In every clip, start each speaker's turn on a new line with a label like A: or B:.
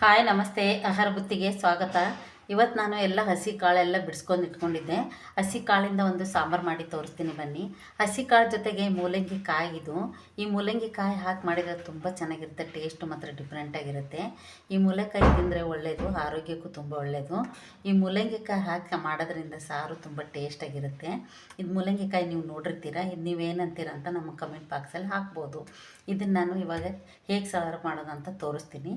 A: Hi, ನಮಸ್ತೆ. ಆಹಾರ ಬುತ್ತಿಗೆ ಸ್ವಾಗತ. ಇವತ್ತು ನಾನು ಎಲ್ಲ ಹಸಿ ಕಾಳೆಲ್ಲ ಬಿಡಿಸ್ಕೊಂಡು ಇಟ್ಕೊಂಡಿದ್ದೆ. ಹಸಿ ಕಾಳಿಂದ ಒಂದು ಸಾಂಬಾರು ಮಾಡಿ ತೋರಿಸ್ತೀನಿ ಬನ್ನಿ. ಹಸಿ ಕಾಳು ಜೊತೆಗೆ ಮೂಲಂಗಿ ಕಾಯಿ ಇದು. ಈ ಮೂಲಂಗಿ ಕಾಯಿ ಹಾಕಿ ಮಾಡಿದ್ರೆ ತುಂಬ ಚೆನ್ನಾಗಿರುತ್ತೆ ಟೇಸ್ಟ್ ಮಾತ್ರ ಡಿಫ್ರೆಂಟಾಗಿರುತ್ತೆ ಈ ಮೂಲಕಾಯಿ ತಿಂದರೆ ಒಳ್ಳೆಯದು ಆರೋಗ್ಯಕ್ಕೂ ತುಂಬ ಒಳ್ಳೆಯದು ಈ ಮೂಲಂಗಿ ಕಾಯಿ ಹಾಕಿ ಮಾಡೋದ್ರಿಂದ ಸಾರು ತುಂಬ ಟೇಸ್ಟಾಗಿರುತ್ತೆ ಇದು ಮೂಲಂಗಿ ಕಾಯಿ ನೀವು ನೋಡಿರ್ತೀರ, ಇದು ನೀವೇನಂತೀರ ಅಂತ ನಮ್ಮ ಕಮೆಂಟ್ ಬಾಕ್ಸಲ್ಲಿ ಹಾಕ್ಬೋದು. ಇದನ್ನು ನಾನು ಇವಾಗ ಹೇಗೆ ಸಾರು ಅಂತ ತೋರಿಸ್ತೀನಿ.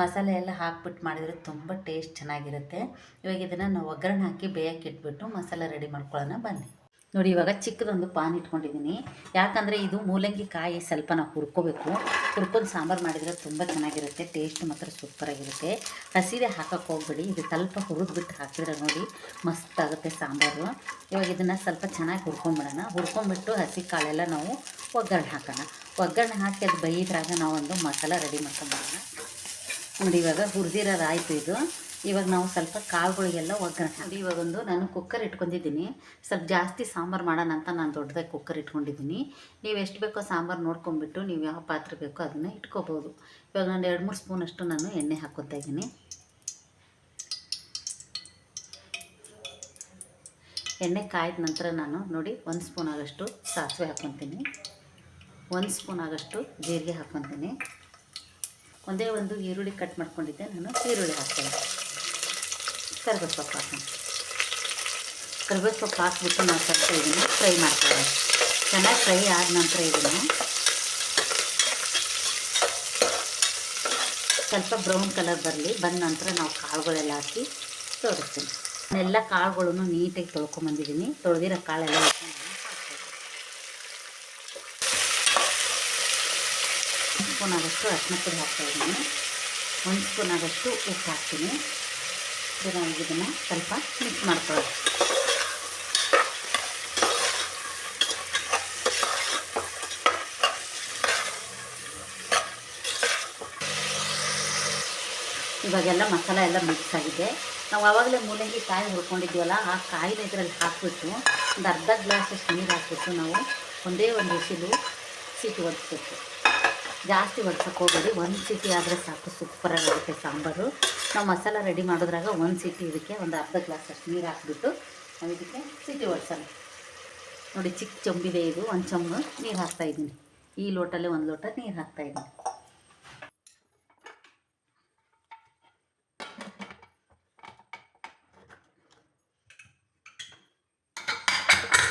A: ಮಸಾಲೆ ಎಲ್ಲ ಹಾಕ್ಬಿಟ್ಟು ಮಾಡಿದರೆ ತುಂಬ ಟೇಸ್ಟ್ ಚೆನ್ನಾಗಿರುತ್ತೆ. ಇವಾಗ ಇದನ್ನು ನಾವು ಒಗ್ಗರಣೆ ಹಾಕಿ ಬೇಯಕ್ಕೆ ಇಟ್ಬಿಟ್ಟು ಮಸಾಲೆ ರೆಡಿ ಮಾಡ್ಕೊಳ್ಳೋಣ, ಬನ್ನಿ. ನೋಡಿ, ಇವಾಗ ಚಿಕ್ಕದೊಂದು ಪಾನ್ ಇಟ್ಕೊಂಡಿದ್ದೀನಿ. ಯಾಕಂದರೆ ಇದು ಮೂಲಂಗಿ ಕಾಯಿ ಸ್ವಲ್ಪ ನಾವು ಹುರ್ಕೋಬೇಕು. ಹುರ್ಕೊಂಡು ಸಾಂಬಾರು ಮಾಡಿದರೆ ತುಂಬ ಚೆನ್ನಾಗಿರುತ್ತೆ, ಟೇಸ್ಟ್ ಮಾತ್ರ ಸೂಪರಾಗಿರುತ್ತೆ. ಹಸಿದೆ ಹಾಕಕ್ಕೆ ಹೋಗ್ಬೇಡಿ. ಇದು ಸ್ವಲ್ಪ ಹುರಿದ್ಬಿಟ್ಟು ಹಾಕಿದ್ರೆ ನೋಡಿ ಮಸ್ತ್ ಆಗುತ್ತೆ ಸಾಂಬಾರು. ಇವಾಗ ಇದನ್ನು ಸ್ವಲ್ಪ ಚೆನ್ನಾಗಿ ಹುರ್ಕೊಂಬಿಡೋಣ. ಹುರ್ಕೊಂಬಿಟ್ಟು ಹಸಿ ಕಾಳೆಲ್ಲ ನಾವು ಒಗ್ಗರಣೆ ಹಾಕೋಣ. ಒಗ್ಗರಣೆ ಹಾಕಿ ಅದು ಬೈದ್ರಾಗ ನಾವೊಂದು ಮಸಾಲ ರೆಡಿ ಮಾಡ್ಕೊಂಬಿಡೋಣ ನೋಡಿ, ಇವಾಗ ಹುರಿದಿರೋದು ಆಯಿತು ಇದು. ಇವಾಗ ನಾವು ಸ್ವಲ್ಪ ಕಾಳುಗಳಿಗೆಲ್ಲ ಒಗ್ಗರಣೆ. ಹಾಕಿ ಇವಾಗ ಒಂದು ನಾನು ಕುಕ್ಕರ್ ಇಟ್ಕೊಂಡಿದ್ದೀನಿ. ಸ್ವಲ್ಪ ಜಾಸ್ತಿ ಸಾಂಬಾರು ಮಾಡೋಣ ಅಂತ ನಾನು ದೊಡ್ಡದಾಗಿ ಕುಕ್ಕರ್ ಇಟ್ಕೊಂಡಿದ್ದೀನಿ. ನೀವು ಎಷ್ಟು ಬೇಕೋ ಸಾಂಬಾರು ನೋಡ್ಕೊಂಬಿಟ್ಟು ನೀವು ಯಾವ ಪಾತ್ರೆ ಬೇಕೋ ಅದನ್ನು ಇಟ್ಕೋಬೋದು. ಇವಾಗ ನಾನು ಎರಡು, ಮೂರು ಸ್ಪೂನಷ್ಟು ನಾನು ಎಣ್ಣೆ ಹಾಕ್ಕೊತಾ ಇದ್ದೀನಿ. ಎಣ್ಣೆ ಕಾಯ್ದ ನಂತರ ನಾನು ನೋಡಿ, ಒಂದು ಸ್ಪೂನ್ ಆಗಷ್ಟು ಸಾಸಿವೆ ಹಾಕ್ಕೊತೀನಿ. ಒಂದು ಸ್ಪೂನ್ ಆಗಷ್ಟು ಜೀರಿಗೆ ಹಾಕ್ಕೊತೀನಿ. ಒಂದೇ ಒಂದು ಈರುಳ್ಳಿ ಕಟ್ ಮಾಡ್ಕೊಂಡಿದ್ದೆ. ನಾನು ಈರುಳ್ಳಿ ಹಾಕ್ತೇನೆ. ಕರಿಬೇವು ಸೊಪ್ಪು ಹಾಕ್ತೀನಿ. ಕರಿಬೇವು ಸೊಪ್ಪು ಹಾಕ್ಬಿಟ್ಟು ನಾವು ಸ್ವಲ್ಪ ಫ್ರೈ ಮಾಡ್ತೇವೆ ಚೆನ್ನಾಗಿ ಫ್ರೈ ಆದ ನಂತರ ಇದನ್ನು ಸ್ವಲ್ಪ ಬ್ರೌನ್ ಕಲರ್ ಬರಲಿ. ಬಂದ ನಂತರ ನಾವು ಕಾಳುಗಳೆಲ್ಲ ಹಾಕಿ ತೋರಿಸ್ತೀನಿ ಎಲ್ಲ ಕಾಳುಗಳನ್ನು ನೀಟಾಗಿ ತೊಳ್ಕೊಂಬಂದಿದ್ದೀನಿ ತೊಳೆದಿರೋ ಕಾಳೆಲ್ಲ ಹಾಕ್ಕೊಂಡು ಒಂದು ಸ್ಪೂನ್ ಆಗೋಷ್ಟು ಅರಿಶಿನ ಪುಡಿ ಹಾಕ್ತಾಯಿದ್ದೀನಿ ಒಂದು ಸ್ಪೂನ್ ಆಗೋಷ್ಟು ಉಪ್ಪು ಹಾಕ್ತೀನಿ. ಇದನ್ನು ಇದನ್ನು ಸ್ವಲ್ಪ ಮಿಕ್ಸ್ ಮಾಡ್ಕೊಳ್ಳೋದು ಇವಾಗೆಲ್ಲ ಮಸಾಲ ಎಲ್ಲ ಮಿಕ್ಸ್ ಆಗಿದೆ. ನಾವು ಆವಾಗಲೇ ಮೂಲಂಗಿ ಕಾಯಿ ಹುರ್ಕೊಂಡಿದ್ದೀವಲ್ಲ ಆ ಕಾಯಿನ ಇದರಲ್ಲಿ ಹಾಕ್ಬಿಟ್ಟು ಒಂದು ಅರ್ಧ ಗ್ಲಾಸಷ್ಟು ನೀರು ಹಾಕ್ಬಿಟ್ಟು ನಾವು ಒಂದೇ ಒಂದು ಬಿಸಿಲು ಸಿಟಿ ಒಡಿಸ್ಬೇಕು ಜಾಸ್ತಿ ಒಡ್ಸೋಕೆ ಹೋಗಬೇಡಿ. ಒಂದು ಸಿಟಿ ಆದರೆ ಸಾಕು ಸೂಪರಾಗಿರುತ್ತೆ ಸಾಂಬಾರು. ನಾವು ಮಸಾಲ ರೆಡಿ ಮಾಡೋದ್ರಾಗ ಒಂದು ಸಿಟಿ ಇದಕ್ಕೆ ಒಂದು ಅರ್ಧ ಗ್ಲಾಸ್ ಅಷ್ಟು ನೀರು ಹಾಕ್ಬಿಟ್ಟು ನಾವು ಇದಕ್ಕೆ ಸಿಟಿ ಒಡ್ಸೋಣ. ನೋಡಿ ಚಿಕ್ಕ ಚೊಂಬಿದೆ ಇದು, ಒಂದು ಚೊಂಬು ನೀರು ಹಾಕ್ತಾಯಿದ್ದೀನಿ ಈ ಲೋಟಲ್ಲೇ ಒಂದು ಲೋಟ ನೀರು ಹಾಕ್ತಾಯಿದ್ದೀನಿ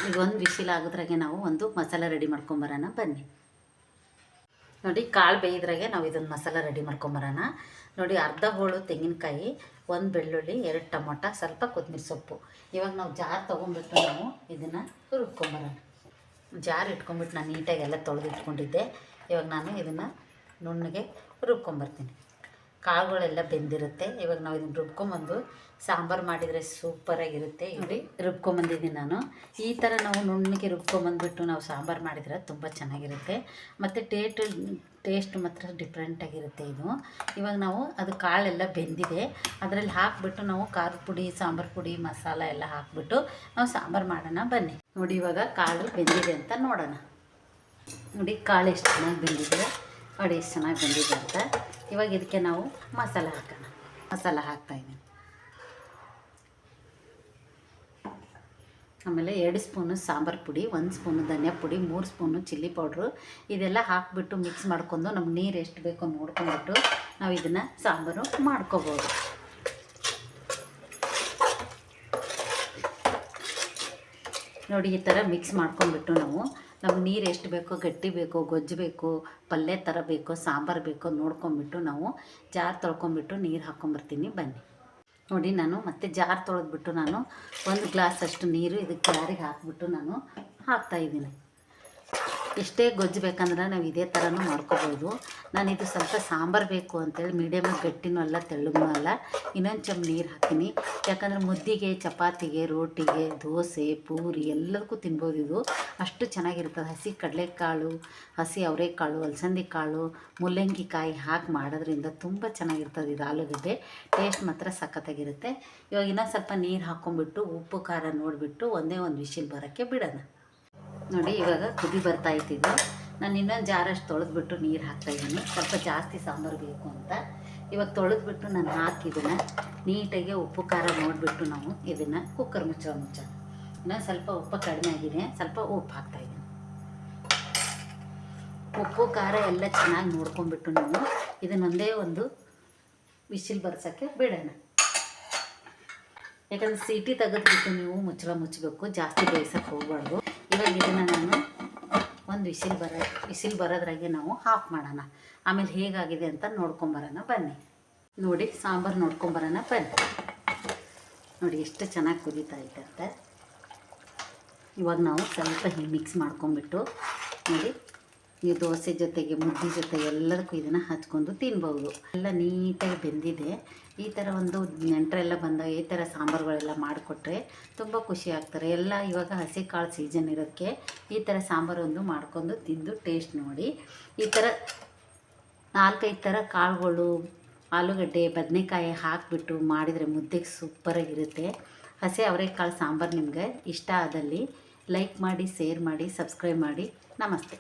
A: ಈಗ ಒಂದು ಬಿಸಿಲಾಗೋದ್ರಾಗೆ ನಾವು ಒಂದು ಮಸಾಲ ರೆಡಿ ಮಾಡ್ಕೊಂಬರೋಣ ಬನ್ನಿ. ನೋಡಿ ಕಾಳು ಬೇಯಿದ್ರಾಗೆ ನಾವು ಇದನ್ನು ಮಸಾಲ ರೆಡಿ ಮಾಡ್ಕೊಂಬರೋಣ ನೋಡಿ ಅರ್ಧ ಹೋಳು ತೆಂಗಿನಕಾಯಿ, ಒಂದು ಬೆಳ್ಳುಳ್ಳಿ, ಎರಡು ಟೊಮೊಟೊ, ಸ್ವಲ್ಪ ಕೊತ್ತಂಬರಿ ಸೊಪ್ಪು. ಇವಾಗ ನಾವು ಜಾರ್ ತೊಗೊಂಡ್ಬಿಟ್ಟು ನಾವು ಇದನ್ನು ರುಬ್ಕೊಂಬರೋಣ ಜಾರ್ ಇಟ್ಕೊಂಡ್ಬಿಟ್ಟು ನಾನು ನೀಟಾಗಿ ಎಲ್ಲ ತೊಳೆದಿಟ್ಕೊಂಡಿದ್ದೆ. ಇವಾಗ ನಾನು ಇದನ್ನು ನುಣ್ಣಗೆ ರುಬ್ಕೊಂಬರ್ತೀನಿ ಕಾಳುಗಳೆಲ್ಲ ಬೆಂದಿರುತ್ತೆ. ಇವಾಗ ನಾವು ಇದನ್ನು ರುಬ್ಕೊಂಬಂದು ಸಾಂಬಾರು ಮಾಡಿದರೆ ಸೂಪರಾಗಿರುತ್ತೆ. ನೋಡಿ ರುಬ್ಕೊಂಬಂದಿದ್ದೀನಿ ನಾನು. ಈ ಥರ ನಾವು ನುಣ್ಣಗೆ ರುಬ್ಕೊಂಬಂದ್ಬಿಟ್ಟು ನಾವು ಸಾಂಬಾರು ಮಾಡಿದರೆ ತುಂಬ ಚೆನ್ನಾಗಿರುತ್ತೆ. ಮತ್ತು ಟೇಟ್, ಟೇಸ್ಟ್ ಮಾತ್ರ ಡಿಫ್ರೆಂಟಾಗಿರುತ್ತೆ ಇದು. ಇವಾಗ ನಾವು ಅದು ಕಾಳೆಲ್ಲ ಬೆಂದಿದೆ. ಅದರಲ್ಲಿ ಹಾಕಿಬಿಟ್ಟು ನಾವು ಖಾರದ ಪುಡಿ, ಸಾಂಬಾರು ಪುಡಿ, ಮಸಾಲ ಎಲ್ಲ ಹಾಕಿಬಿಟ್ಟು ನಾವು ಸಾಂಬಾರು ಮಾಡೋಣ ಬನ್ನಿ. ನೋಡಿ ಇವಾಗ ಕಾಳು ಬೆಂದಿದೆ ಅಂತ ನೋಡೋಣ. ನೋಡಿ ಕಾಳು ಎಷ್ಟು ಚೆನ್ನಾಗಿ ಬೆಂದಿದೆ. ನೋಡಿ ಎಷ್ಟು ಚೆನ್ನಾಗಿ ಬೆಂದಿದೆ ಅಂತ. ಇವಾಗ ಇದಕ್ಕೆ ನಾವು ಮಸಾಲ ಹಾಕೋಣ. ಮಸಾಲ ಹಾಕ್ತಾಯಿದ್ದೀನಿ ಆಮೇಲೆ ಎರಡು ಸ್ಪೂನು ಸಾಂಬಾರು ಪುಡಿ, ಒಂದು ಸ್ಪೂನು ಧನಿಯಾ ಪುಡಿ, ಮೂರು ಸ್ಪೂನು ಚಿಲ್ಲಿ ಪೌಡ್ರು. ಇದೆಲ್ಲ ಹಾಕಿಬಿಟ್ಟು ಮಿಕ್ಸ್ ಮಾಡ್ಕೊಂಡು ನಮ್ಗೆ ನೀರು ಎಷ್ಟು ಬೇಕೋ ನೋಡ್ಕೊಂಡ್ಬಿಟ್ಟು ನಾವು ಇದನ್ನು ಸಾಂಬಾರು ಮಾಡ್ಕೋಬೋದು. ನೋಡಿ ಈ ಥರ ಮಿಕ್ಸ್ ಮಾಡ್ಕೊಂಡ್ಬಿಟ್ಟು ನಾವು ನಮ್ಗೆ ನೀರು ಎಷ್ಟು ಬೇಕೋ, ಗಟ್ಟಿ ಬೇಕೋ, ಗೊಜ್ಜು ಬೇಕೋ, ಪಲ್ಯ ಥರ ಬೇಕೋ, ಸಾಂಬಾರು ಬೇಕೋ ನೋಡ್ಕೊಂಬಿಟ್ಟು ನಾವು ಜಾರ್ ತೊಳ್ಕೊಂಬಿಟ್ಟು ನೀರು ಹಾಕ್ಕೊಂಬರ್ತೀನಿ ಬನ್ನಿ. ನೋಡಿ ನಾನು ಮತ್ತೆ ಜಾರ್ ತೊಳೆದ್ಬಿಟ್ಟು ನಾನು ಒಂದು ಗ್ಲಾಸ್ ಅಷ್ಟು ನೀರು ಇದಕ್ಕೆ ಜಾರಿಗೆ ಹಾಕಿಬಿಟ್ಟು ನಾನು ಹಾಕ್ತಾಯಿದ್ದೀನಿ ಎಷ್ಟೇ ಗೊಜ್ಜು ಬೇಕಂದ್ರೆ ನಾವು ಇದೇ ಥರನೂ ಮಾಡ್ಕೋಬೋದು. ನಾನು ಇದು ಸ್ವಲ್ಪ ಸಾಂಬಾರು ಬೇಕು ಅಂತೇಳಿ ಮೀಡಿಯಮಾಗಿ ಗಟ್ಟಿನೂ ಅಲ್ಲ, ತೆಳ್ಳಗೂ ಅಲ್ಲ, ಇನ್ನೊಂದು ಚಮ್ ನೀರು ಹಾಕ್ತೀನಿ. ಯಾಕಂದರೆ ಮುದ್ದಿಗೆ, ಚಪಾತಿಗೆ, ರೋಟಿಗೆ, ದೋಸೆ, ಪೂರಿ ಎಲ್ಲದಕ್ಕೂ ತಿನ್ಬೋದು ಇದು. ಅಷ್ಟು ಚೆನ್ನಾಗಿರ್ತದೆ. ಹಸಿ ಕಡಲೆಕಾಳು, ಹಸಿ ಅವರೆಕಾಳು ಅಲಸಂದಿ ಕಾಳು ಮುಲ್ಲಂಗಿ ಕಾಯಿ ಹಾಕಿ ಮಾಡೋದ್ರಿಂದ ತುಂಬ ಚೆನ್ನಾಗಿರ್ತದೆ ಇದು ಆಲೂಗಡ್ಡೆ. ಟೇಸ್ಟ್ ಮಾತ್ರ ಸಖತ್ತಾಗಿರುತ್ತೆ. ಇವಾಗ ಇನ್ನೊಂದು ಸ್ವಲ್ಪ ನೀರು ಹಾಕ್ಕೊಂಬಿಟ್ಟು ಉಪ್ಪು, ಖಾರ ನೋಡಿಬಿಟ್ಟು ಒಂದೇ ಒಂದು ವಿಶಿಲ್ ಬರೋಕ್ಕೆ ಬಿಡೋಣ. ನೋಡಿ, ಇವಾಗ ಕುದಿ ಬರ್ತಾ ಇದ್ದಿದ್ದು ನಾನು ಇನ್ನೊಂದು ಜಾರಷ್ಟು ತೊಳೆದ್ಬಿಟ್ಟು ನೀರು ಹಾಕ್ತಾಯಿದ್ದೀನಿ ಸ್ವಲ್ಪ ಜಾಸ್ತಿ ಸಾಂಬಾರು ಬೇಕು ಅಂತ. ಇವಾಗ ತೊಳೆದ್ಬಿಟ್ಟು ನಾನು ಹಾಕಿದ್ದನ್ನು ನೀಟಾಗಿ ಉಪ್ಪು, ಖಾರ ನೋಡಿಬಿಟ್ಟು ನಾವು ಇದನ್ನು ಕುಕ್ಕರ್ ಮುಚ್ಚೋ ಮುಚ್ಚ. ಇನ್ನೊಂದು ಸ್ವಲ್ಪ ಉಪ್ಪು ಕಡಿಮೆ ಆಗಿದೆ. ಸ್ವಲ್ಪ ಉಪ್ಪು ಹಾಕ್ತಾಯಿದ್ದೀನಿ ಉಪ್ಪು, ಖಾರ ಎಲ್ಲ ಚೆನ್ನಾಗಿ ನೋಡ್ಕೊಂಡ್ಬಿಟ್ಟು ನಾವು ಇದನ್ನೊಂದೇ ಒಂದು ಬಿಸಿಲು ಬರ್ಸೋಕ್ಕೆ ಬಿಡೋಣ. ಯಾಕಂದ್ರೆ ಸೀಟಿ ತೆಗೆದ್ಬಿಟ್ಟು ನೀವು ಮುಚ್ಚಳ ಮುಚ್ಚಬೇಕು. ಜಾಸ್ತಿ ಬೇಯಿಸೋಕೆ ಹೋಗ್ಬಾರ್ದು. ಇವಾಗ ಇದನ್ನು ನಾನು ಒಂದು ವಿಸಿಲ್ ಬರೋ ವಿಸಿಲ್ ಬರೋದ್ರಾಗೆ ನಾವು ಹಾಫ್ ಮಾಡೋಣ. ಆಮೇಲೆ ಹೇಗಾಗಿದೆ ಅಂತ ನೋಡ್ಕೊಂಬರೋಣ, ಬನ್ನಿ. ನೋಡಿ, ಸಾಂಬಾರು ನೋಡ್ಕೊಂಬರೋಣ, ಬನ್ನಿ. ನೋಡಿ, ಎಷ್ಟು ಚೆನ್ನಾಗಿ ಕುದೀತಾ ಇದೆ ಅಂತ. ಇವಾಗ ನಾವು ಸ್ವಲ್ಪ ಹಿಂಗೆ ಮಿಕ್ಸ್ ಮಾಡ್ಕೊಂಬಿಟ್ಟು ನೋಡಿ. ನೀವು ದೋಸೆ ಜೊತೆಗೆ ಮುದ್ದೆ ಜೊತೆ ಎಲ್ಲದಕ್ಕೂ ಇದನ್ನು ಹಚ್ಕೊಂಡು ತಿನ್ಬೋದು. ಎಲ್ಲ ನೀಟಾಗಿ ಬೆಂದಿದೆ. ಈ ಥರ ಒಂದು ನೆಂಟರೆಲ್ಲ ಬಂದಾಗ ಈ ಥರ ಸಾಂಬಾರುಗಳೆಲ್ಲ ಮಾಡಿಕೊಟ್ರೆ ತುಂಬ ಖುಷಿ ಆಗ್ತಾರೆ. ಎಲ್ಲ ಇವಾಗ ಹಸಿ ಕಾಳು ಸೀಸನ್ ಇರೋಕ್ಕೆ ಈ ಥರ ಸಾಂಬಾರು ಒಂದು ಮಾಡ್ಕೊಂಡು ತಿಂದು ಟೇಸ್ಟ್ ನೋಡಿ. ಈ ಥರ ನಾಲ್ಕೈದು ಥರ ಕಾಳುಗಳು, ಆಲೂಗಡ್ಡೆ, ಬದನೆಕಾಯಿ ಹಾಕಿಬಿಟ್ಟು ಮಾಡಿದರೆ ಮುದ್ದೆಗೆ ಸೂಪರಾಗಿರುತ್ತೆ ಹಸಿ ಅವರೆಕಾಳು ಸಾಂಬಾರು ನಿಮಗೆ ಇಷ್ಟ ಆದಲ್ಲಿ ಲೈಕ್ ಮಾಡಿ ಶೇರ್ ಮಾಡಿ ಸಬ್ಸ್ಕ್ರೈಬ್ ಮಾಡಿ. ನಮಸ್ತೆ.